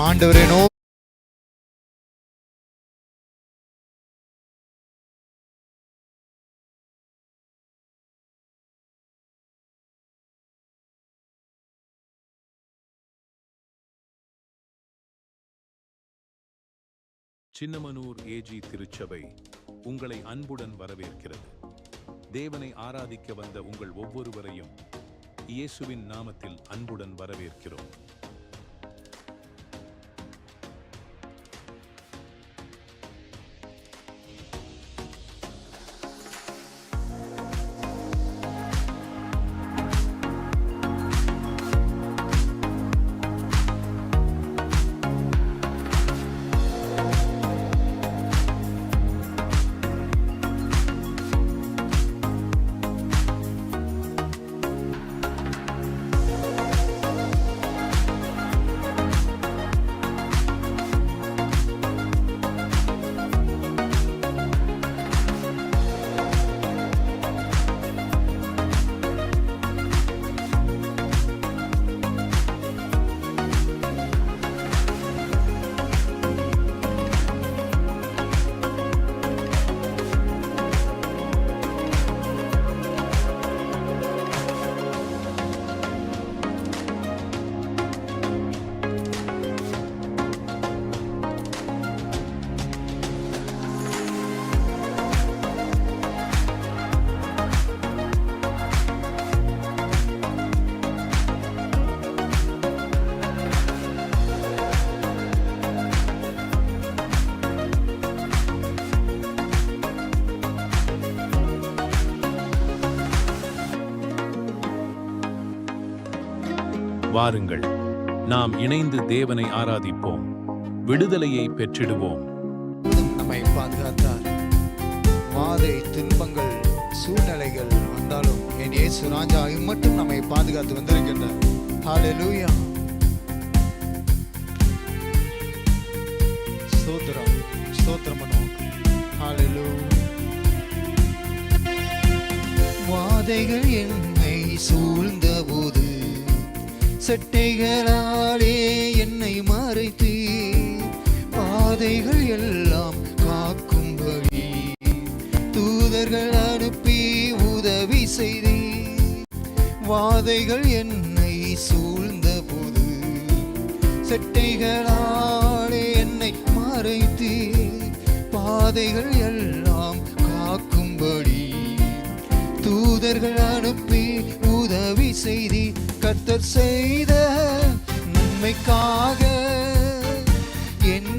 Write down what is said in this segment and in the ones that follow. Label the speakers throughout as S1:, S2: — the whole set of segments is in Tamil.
S1: ஆண்டவரேனோ
S2: சின்னமனூர் ஏஜி திருச்சபை உங்களை அன்புடன் வரவேற்கிறது. தேவனை ஆராதிக்க வந்த உங்கள் ஒவ்வொருவரையும் இயேசுவின் நாமத்தில் அன்புடன் வரவேற்கிறோம். வாருங்கள். நாம் இணைந்து தேவனை ஆராதிப்போம். விடுதலையை பெற்றிடுவோம்.
S1: நம்மை பாதுகாத்தார். மாதை துன்பங்கள் சூழ்நிலைகள் வந்தாலும் என் இயேசு ராஜா மட்டும் நம்மை பாதுகாத்து வந்திருக்கின்றார். ஹalleluya சட்டைகளாலே என்னை மறைத்து பாதைகள் எல்லாம் காக்கும்படி தூதர்கள் அனுப்பி உதவி செய்தி வாதைகள் என்னை சூழ்ந்தபோது சட்டைகளாலே என்னை மறைத்து பாதைகள் எல்லாம் காக்கும்படி தூதர்கள் அனுப்பி உதவி செய்தி கத்தர் செய்த நன்மைக்காக என்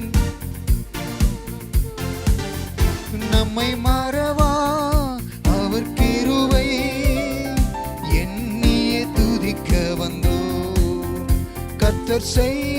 S1: நம்மை மறவா அவர் கிருவை எண்ணிய துதிக்க வந்தோ கத்தர் செய்த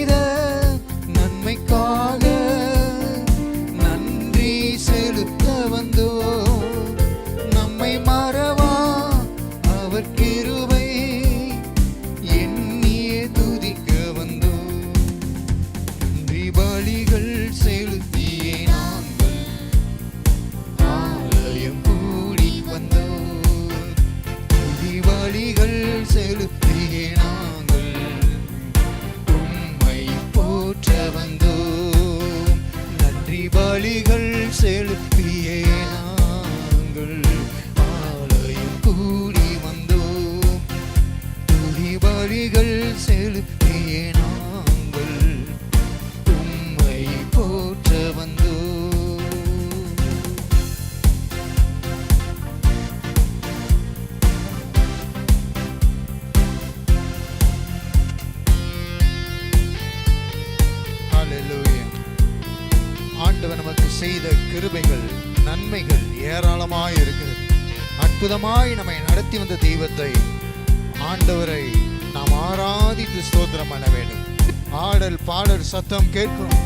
S1: ஆண்டவர் நமக்கு செய்த கிருபைகள் நன்மைகள் ஏராளமாய் இருக்கிறது. அற்புதமாய் நம்மை நடத்தி வந்த தெய்வத்தை ஆண்டவரை நாம் ஆராதித்து ஸ்தோத்திரம் பண்ண வேண்டும். ஆடல் பாடல் சத்தம் கேட்கும்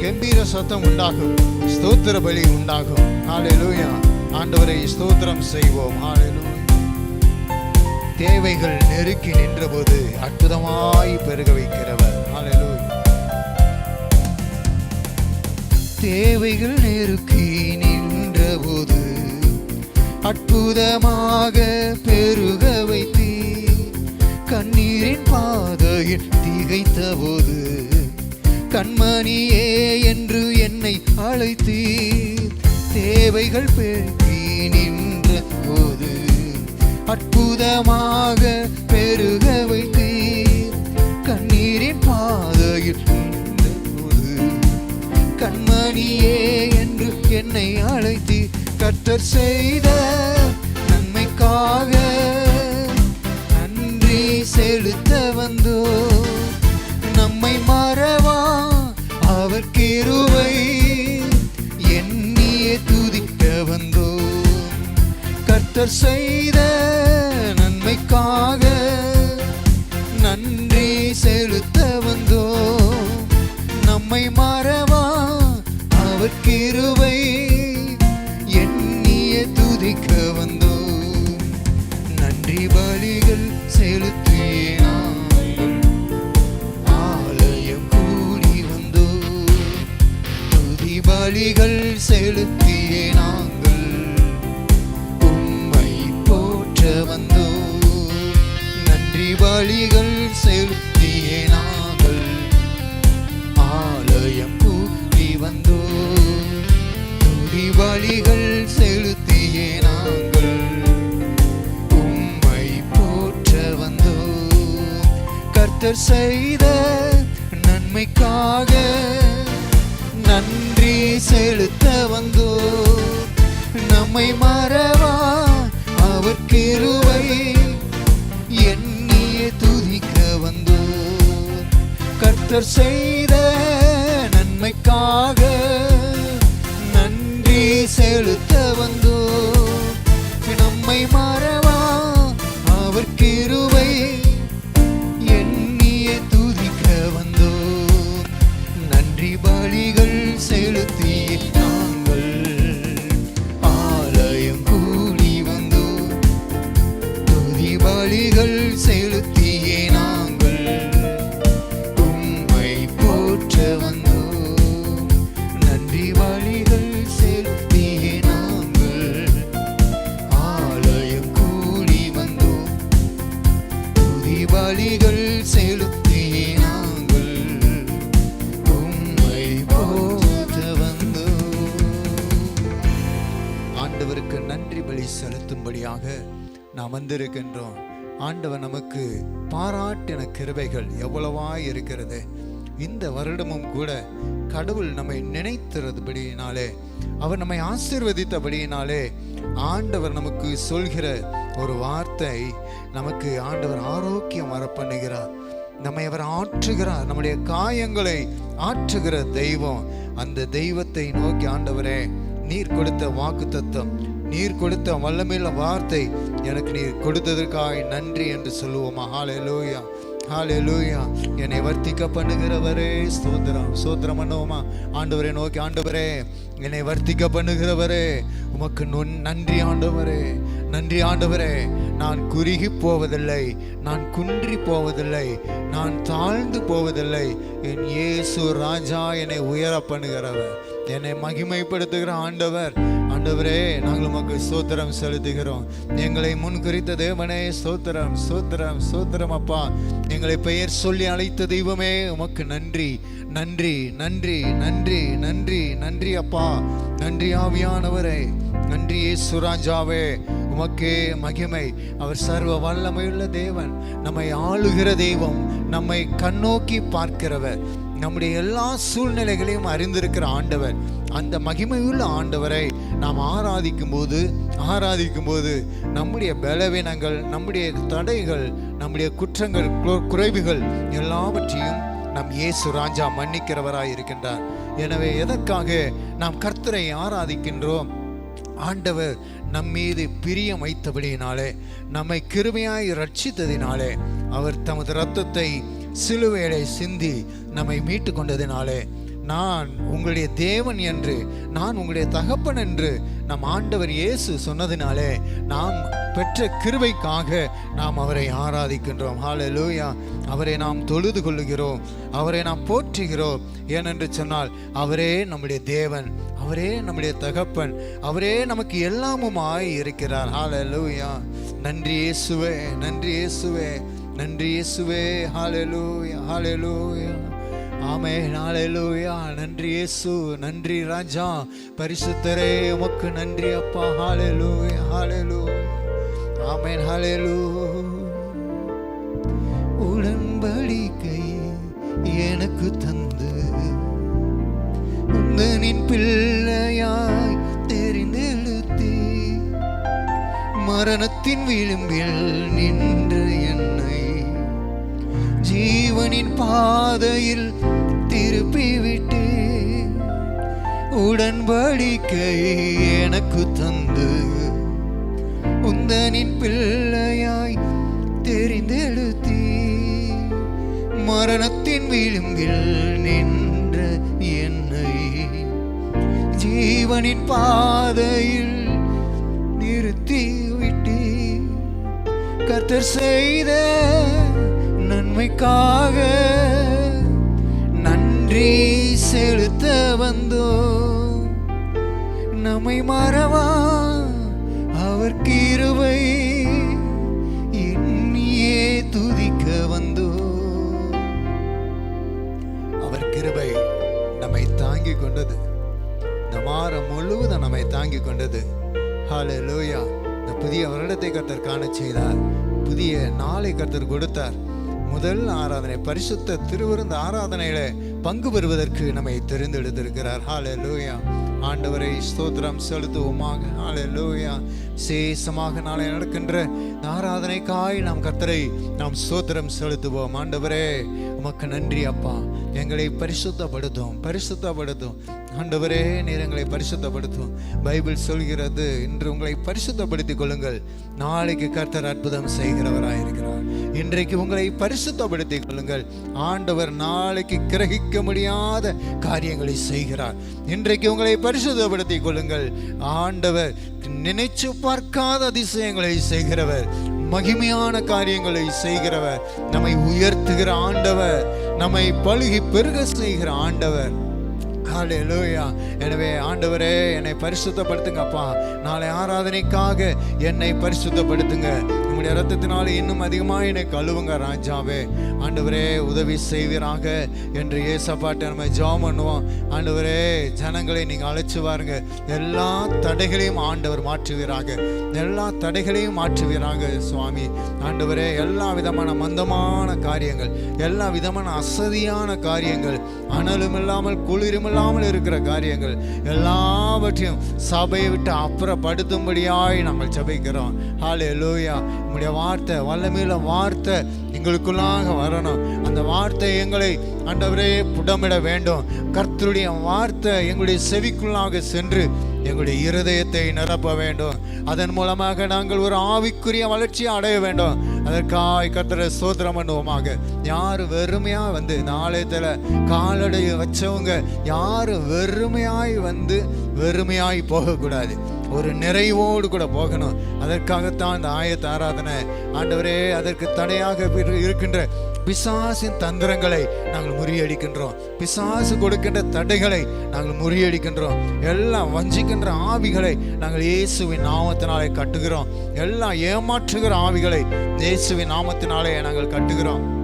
S1: கம்பீர சத்தம் உண்டாகும் ஸ்தோத்திர பலி உண்டாகும். ஆடலூயா ஆண்டவரை ஸ்தோத்திரம் செய்வோம். ஹalleluya தேவைகள் நெருக்கி நின்றபோது அற்புதமாய் பெருக வைக்கிறவர். ஹalleluya தேவைகள் நெருக்கி நின்றபோது அற்புதமாக பெருக வைத்தீ கண்ணீரின் பாதையில் திகைத்தபோது கண்மணியே என்று என்னை அழைத்தீ தேவைகள் பெருக்கி நின்ற போது அற்புதமாக பெருக வைத்தீர் கண்ணீரின் பாதையில் கண்மணியே என்று என்னை அழைத்தி கர்த்தர் செய்த நன்மைக்காக நன்றி செலுத்த வந்தோ. நம்மை மறவா அவர் கிருவை எண்ணிய துதிக்க வந்தோ. கர்த்தர் செய்த கிருவை எண்ணிய துதிக்க வந்தோ நன்றி பலிகள் செலுத்தியே நாங்கள் ஆலயம் கூடி வந்தோ துதி பலிகள் செலுத்திய நாங்கள். உம்மை போற்ற வந்தோ நன்றி பலிகள் பலிகள் செலுத்தியே நாங்கள். உம்மை போற்ற வந்தோ கர்த்தர் செய்த நன்மைக்காக நன்றி செலுத்த வந்தோ நம்மை மறவா அவர் கிருவை எண்ணிய துதிக்க வந்தோ. கர்த்தர் செய்த நன்மைக்காக செலுத்த வந்தோ நம்மை மாறவா? அவர் கிருவ நாம் வந்திருக்கின்றோம். ஆண்டவர் நமக்கு பாராட்டின கிருபைகள் எவ்வளவாய் இருக்கிறது. இந்த வருடமும் கூட கடவுள் நம்மை நினைத்திருந்தபடியினாலே அவர் நம்மை ஆசீர்வதித்தபடியினாலே ஆண்டவர் நமக்கு சொல்கிற ஒரு வார்த்தை நமக்கு ஆண்டவர் ஆரோக்கியம் வர பண்ணுகிறார் நம்மை அவர் ஆற்றுகிறார். நம்முடைய காயங்களை ஆற்றுகிற தெய்வம். அந்த தெய்வத்தை நோக்கி ஆண்டவரே நீர் கொடுத்த வாக்கு தத்துவம் நீர் கொடுத்த வல்லமையில வார்த்தை எனக்கு நீர் கொடுத்ததற்காக நன்றி என்று சொல்லுவோமா? ஹாலே லூயா ஹாலே லூயா என்னை வர்த்திக்க பண்ணுகிறவரே ஸ்தோத்திரம். ஸ்தோத்திரம் பண்ணுவோமா? ஆண்டவரை நோக்கி ஆண்டவரே என்னை வர்த்திக்க பண்ணுகிறவரே உமக்கு நொன் நன்றி ஆண்டவரே. நன்றி ஆண்டவரே நான் குறுகி போவதில்லை நான் குன்றி போவதில்லை நான் தாழ்ந்து போவதில்லை. என் இயேசு ராஜா என்னை உயர பண்ணுகிறவர். என்னை மகிமைப்படுத்துகிற ஆண்டவர் ஆண்டவரே நாங்கள் உமக்கு சோத்திரம் செலுத்துகிறோம். எங்களை முன்குறித்த தேவனே சோத்திரம் சோத்திரம் சோத்திரம் அப்பா. எங்களை பெயர் சொல்லி அழைத்த தெய்வமே உமக்கு நன்றி நன்றி நன்றி நன்றி நன்றி நன்றி அப்பா. நன்றி ஆவியானவரே நன்றி சுராஜாவே உமக்கே மகிமை. அவர் சர்வ வல்லமையுள்ள தேவன் நம்மை ஆளுகிற தெய்வம் நம்மை கண்ணோக்கி பார்க்கிறவர். நம்முடைய எல்லா சூழ்நிலைகளையும் அறிந்திருக்கிற ஆண்டவர். அந்த மகிமையுள்ள ஆண்டவரை நாம் ஆராதிக்கும் போது ஆராதிக்கும் போது நம்முடைய பலவீனங்கள் நம்முடைய தடைகள் நம்முடைய குற்றங்கள் குறைவுகள் எல்லாவற்றையும் நம் இயேசு ராஜா மன்னிக்கிறவராய் இருக்கின்றார். எனவே எதற்காக நாம் கர்த்தரை ஆராதிக்கின்றோம்? ஆண்டவர் நம் மீது பிரியம் வைத்தபடியினாலே நம்மை கிருமையாய் ரட்சித்ததினாலே அவர் தமது இரத்தத்தை சிலுவையிலே சிந்தி நம்மை மீட்டு கொண்டதினாலே நான் உங்களுடைய தேவன் என்று நான் உங்களுடைய தகப்பன் என்று நம் ஆண்டவர் இயேசு சொன்னதினாலே நாம் பெற்ற கிருவைக்காக நாம் அவரை ஆராதிக்கின்றோம். ஹalleluya அவரை நாம் தொழுது கொள்ளுகிறோம். அவரை நாம் போற்றுகிறோம். ஏனென்று சொன்னால் அவரே நம்முடைய தேவன். அவரே நம்முடைய தகப்பன். அவரே நமக்கு எல்லாமுமாய் இருக்கிறார். ஹalleluya நன்றி இயேசுவே நன்றி இயேசுவே நன்றி இயேசுவே. ஹalleluya ஹalleluya ஆமே ஹalleluya நன்றி இயேசு நன்றி ராஜா. பரிசுத்தரே உமக்கு நன்றி அப்பா. ஹalleluya ஹalleluya ஆமென். ஹalleluya உடன்படிக்கை எனக்கு தந்து. உந்தனின் பிள்ளையாய் தெரிந்தெழுத்தி மரணத்தின் விளிம்பில் நின்ற என்னை. ஜீவனின் பாதையில் திருப்பி விட்டு உடன்படிக்கை எனக்கு தந்து உந்தனின் பிள்ளையாய் தெரிந்தெழுத்தி மரணத்தின் விளிம்பில் நின்ற என்னை ஜீவனின் பாதையில் நிறுத்தி விட்டு கத்தர் செய்த நன்மைக்காக உம்மை மறவா? அவர் கிருபை எண்ணியே துதிக்க வந்தோ. அவர் கிருபை நம்மை தாங்கி கொண்டது. இந்த வாரம் முழுவதும் நம்மை தாங்கி கொண்டது. ஹalleluya இந்த புதிய வருடத்தை கர்த்தர் காண செய்தார். புதிய நாளை கர்த்தர் கொடுத்தார். முதல் ஆராதனை பரிசுத்த திருவிருந்த ஆராதனையில பங்கு பெறுவதற்கு நம்மை தெரிந்தெடுத்திருக்கிறார். ஹalleluya ஆண்டவரை ஸ்தோத்திரம் செலுத்துவோமாக. ஹalleluya. சேசமாக நாளை நடக்கின்ற ஆராதனைக்காய் நாம் கர்த்தரை நாம் சோத்திரம் செலுத்துவோம். ஆண்டவரே உமக்கு நன்றி அப்பா. எங்களை பரிசுத்தப்படுத்தும் பரிசுத்தப்படுத்தும். ஆண்டவரே நீர் எங்களை பரிசுத்தப்படுத்தும். பைபிள் சொல்கிறது இன்று உங்களை பரிசுத்தப்படுத்திக் கொள்ளுங்கள். நாளைக்கு கர்த்தர் அற்புதம் செய்கிறவராயிருக்கிறார் இன்றைக்கு உங்களை பரிசுத்தப்படுத்திக் கொள்ளுங்கள். ஆண்டவர் நாளைக்கு கிரகிக்க முடியாத காரியங்களை செய்கிறார். இன்றைக்கு உங்களை பரிசுத்தப்படுத்திக் கொள்ளுங்கள். ஆண்டவர் நினைச்சு பார்க்காத அதிசயங்களை செய்கிறவர் மகிமையான காரியங்களை செய்கிறவர் நம்மை உயர்த்துகிற ஆண்டவர் நம்மை பழுகி பெருக செய்கிற ஆண்டவர். ஹalleluya எனவே ஆண்டவரே என்னை பரிசுத்தப்படுத்துங்க அப்பா. நாளை ஆராதனைக்காக என்னை பரிசுத்தப்படுத்துங்க. உங்களுடைய ரத்தத்தினால இன்னும் அதிகமாக என்னை கழுவுங்க ராஜாவே. ஆண்டவரே உதவி செய்வீராக என்று ஏசப்பாட்டை நம்ம ஜெபம் பண்ணுவோம். ஆண்டவரே ஜனங்களை நீங்கள் அழைச்சி வாருங்க. எல்லா தடைகளையும் ஆண்டவர் மாற்றுவீராக. எல்லா தடைகளையும் மாற்றுவீராக சுவாமி. ஆண்டவரே எல்லா விதமான மந்தமான காரியங்கள் எல்லா விதமான அசதியான காரியங்கள் அனலும் இல்லாமல் குளிரும் இல்லாமல் இருக்கிற காரியங்கள் எல்லாவற்றையும் சபையை விட்டு அப்புறப்படுத்தும்படியாய் நாங்கள் சபைக்கிறோம் ஹாலே லூயா உங்களுடைய வார்த்தை வல்லமையில வார்த்தை எங்களுக்குள்ளாக வரணும். அந்த வார்த்தை எங்களை ஆண்டவரே புடமிட வேண்டும். கர்த்தருடைய வார்த்தை எங்களுடைய செவிக்குள்ளாக சென்று எங்களுடைய இருதயத்தை நிரப்ப வேண்டும். அதன் மூலமாக நாங்கள் ஒரு ஆவிக்குரிய வளர்ச்சியை அடைய வேண்டும். அதற்காய் கத்திர சோதனம் பண்ணுவோமாக. யார் வெறுமையாக வந்து இந்த ஆலயத்தில் வச்சவங்க யார் வெறுமையாய் வந்து வெறுமையாய் போகக்கூடாது. ஒரு நிறைவோடு கூட போகணும். அதற்காகத்தான் இந்த ஆயத்த ஆராதனை. ஆண்டவரே அதற்கு தடையாக இருக்கின்ற பிசாசின் தந்திரங்களை நாங்கள் முறியடிக்கின்றோம். பிசாசு கொடுக்கின்ற தடைகளை நாங்கள் முறியடிக்கின்றோம். எல்லாம் வஞ்சிக்கின்ற ஆவிகளை நாங்கள் இயேசுவின் நாமத்தினாலே கட்டுகிறோம். எல்லாம் ஏமாற்றுகிற ஆவிகளை இயேசுவின் நாமத்தினாலே நாங்கள் கட்டுகிறோம்.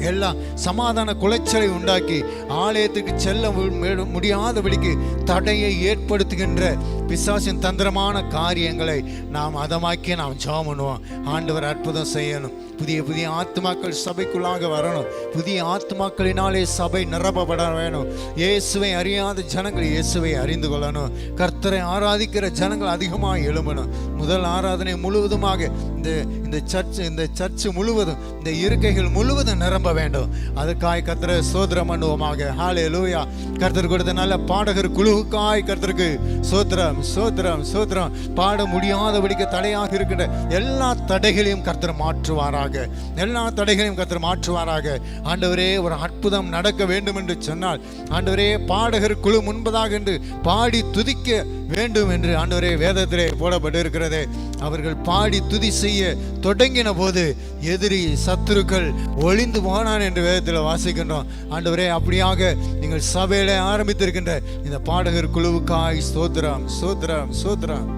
S1: எல்லாம் சமாதான குலைச்சலை உண்டாக்கி ஆலயத்துக்கு செல்ல மு- முடியாதபடிக்கு தடையை ஏற்படுத்துகின்ற பிசாசின் தந்திரமான காரியங்களை நாம் அதமாக்கி நாம் ஜெபம் பண்ணுவோம். ஆண்டவர் அற்புதம் செய்யணும். புதிய புதிய ஆத்மாக்கள் சபைக்குள்ளாக வரணும். புதிய ஆத்மாக்களினாலே சபை நிரப்பப்பட வேணும். இயேசுவை அறியாத ஜனங்கள் இயேசுவை அறிந்து கொள்ளணும். கர்த்தரை ஆராதிக்கிற ஜனங்கள் அதிகமாக எழும்பணும். முதல் ஆராதனை முழுவதுமாக இந்த இந்த சர்ச் இந்த சர்ச் முழுவதும் இந்த இருக்கைகள் முழுவதும் நிரம்ப வேண்டும். அதுக்காய் கத்திர சோதரம் பண்ணுவோமாக. ஹாலே லூயா கர்த்தர் கொடுத்த நல்ல பாடகர் குழுவுக்காய் கர்த்தருக்கு சோத்திரம் சோத்திரம் சோத்திரம். பாட முடியாதபடிக்கு தடையாக இருக்கின்ற எல்லா தடைகளையும் கர்த்தர் மாற்றுவாராக. எல்லா தடைகளையும் கர்த்தர் மாற்றுவாராக. ஆண்டவரே ஒரு அற்புதம் நடக்க வேண்டும் என்று சொன்னால் ஆண்டவரே பாடகர் குழு முன்பதாக என்று பாடி துதிக்க வேண்டும் என்று ஆண்டவரே வேதத்திலே போடப்பட்டிருக்கிறது. அவர்கள் பாடி துதி செய்ய தொடங்கின போது எதிரி சத்துருக்கள் ஒளிந்து போனான் என்று வேதத்தில் வாசிக்கின்றோம். ஆண்டவரே அப்படியாக நீங்கள் சபையில ஆரம்பித்திருக்கின்ற இந்த பாடகர் குழுவுக்காய் சோத்ரம் சோத்ரம் சோத்ரம்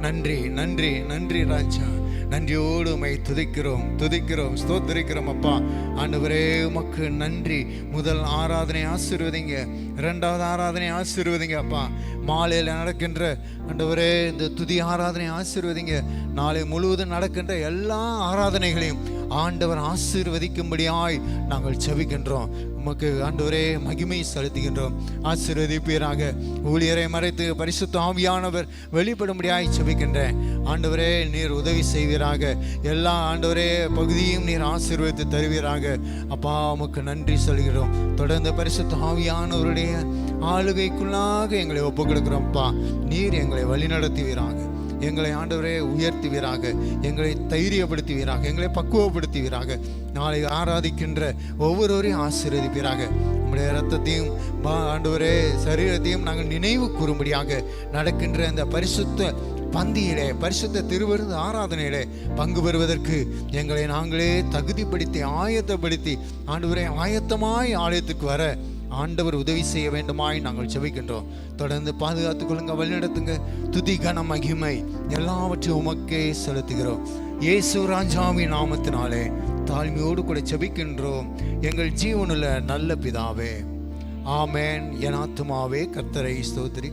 S1: நன்றி நன்றி நன்றி ராஜா. நன்றியோடு உமை துதிக்கிறோம் துதிக்கிறோம் ஸ்தோத்திரிக்கிறோம் அப்பா. ஆண்டவரே உமக்கு நன்றி. முதல் ஆராதனை ஆசீர்வதிங்க. இரண்டாவது ஆராதனை ஆசீர்வதிங்க அப்பா. மாலையில் நடக்கின்ற ஆண்டவரே இந்த துதி ஆராதனை ஆசீர்வதிங்க. நாளை முழுவதும் நடக்கின்ற எல்லா ஆராதனைகளையும் ஆண்டவர் ஆசீர்வதிக்கும்படியாய் நாங்கள் செபிக்கின்றோம். உமக்கு ஆண்டவரே மகிமை செலுத்துகின்றோம். ஆசீர்வதிப்பீராக. ஊழியரை மறைத்து பரிசுத்த ஆவியானவர் வெளிப்படும்படியாய் செபிக்கின்றேன். ஆண்டவரே நீர் உதவி செய்வீராக. எல்லா ஆண்டவரே பகுதியும் நீர் ஆசீர்வதித்து தருவீராக. அப்பா உமக்கு நன்றி சொல்கிறோம். தொடர்ந்து பரிசுத்த ஆவியானவருடைய ஆளுகைக்குள்ளாக எங்களை ஒப்புக் கொடுக்குறோம்ப்பா நீர் எங்களை வழிநடத்துவீராக. எங்களை ஆண்டவரே உயர்த்துவீராக எங்களை தைரியப்படுத்துவீராக எங்களை பக்குவப்படுத்துவீராக. நாளை ஆராதிக்கின்ற ஒவ்வொருவரையும் ஆசீர்வதிப்பீராக. உம்முடைய ரத்தத்தையும் ஆண்டவரே சரீரத்தையும் நாங்கள் நினைவு கூறும்படியாக நடக்கின்ற இந்த பரிசுத்த பந்தியிலே பரிசுத்த திருவிருந்து ஆராதனையிலே பங்கு பெறுவதற்கு எங்களை நாங்களே தகுதிப்படுத்தி ஆயத்தப்படுத்தி ஆண்டவரே ஆயத்தமாய் ஆலயத்துக்கு வர ஆண்டவர் உதவி செய்ய வேண்டுமாய் நாங்கள் செபிக்கின்றோம். தொடர்ந்து பாதுகாத்துக் கொள்ளுங்க வழிநடத்துங்க துதி கன மகிமை எல்லாவற்றையும் உமக்கே செலுத்துகிறோம். இயேசு ராஜாவி நாமத்தினாலே தாழ்மையோடு கூட செபிக்கின்றோம். எங்கள் ஜீவனில் நல்ல பிதாவே. ஆமேன். என் ஆத்துமாவே கர்த்தரை ஸ்தோத்திரி.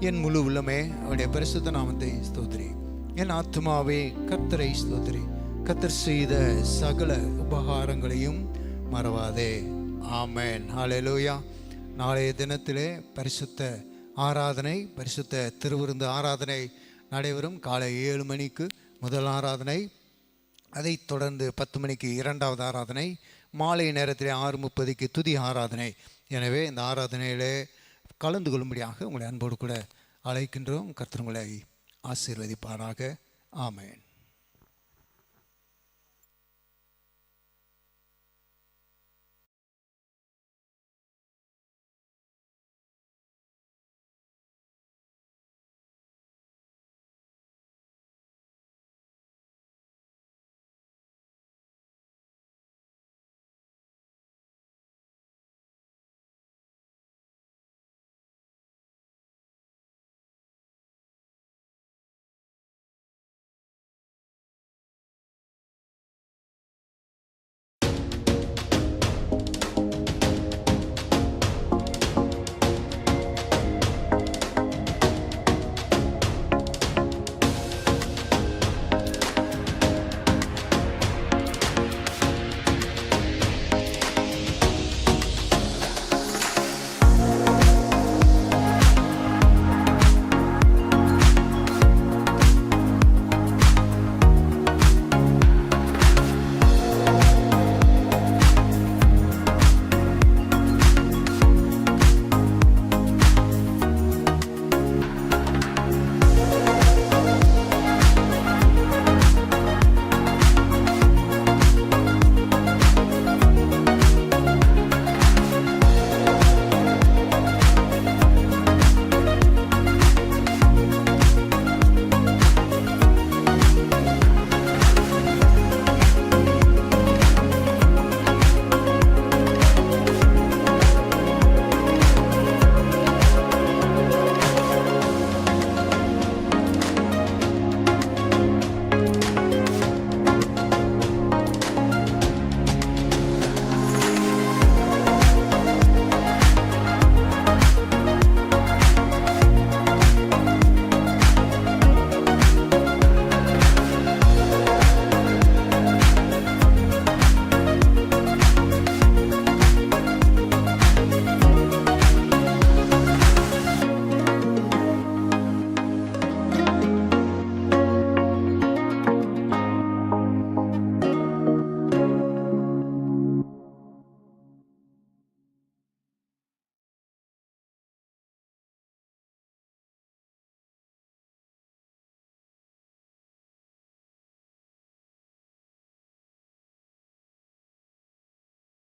S1: என் முழு உள்ளமே அவருடைய பரிசுத்த நாமத்தை ஸ்தோத்திரி. என் ஆத்துமாவே கர்த்தரை ஸ்தோத்திரி. கர்த்தர் செய்த சகல உபகாரங்களையும் மறவாதே. ஆமேன். ஹalleluya. நாளைய தினத்திலே பரிசுத்த ஆராதனை பரிசுத்த திருவிருந்து ஆராதனை நடைபெறும். காலை ஏழு மணிக்கு முதல் ஆராதனை அதைத் தொடர்ந்து பத்து மணிக்கு இரண்டாவது ஆராதனை மாலை நேரத்திலே ஆறு முப்பதுக்கு துதி ஆராதனை. எனவே இந்த ஆராதனையிலே கலந்து கொள்ளும்படியாக உங்களை அன்போடு கூட அழைக்கின்றோம். கர்த்தர் உங்களை ஆசீர்வதிப்பாராக. ஆமேன்.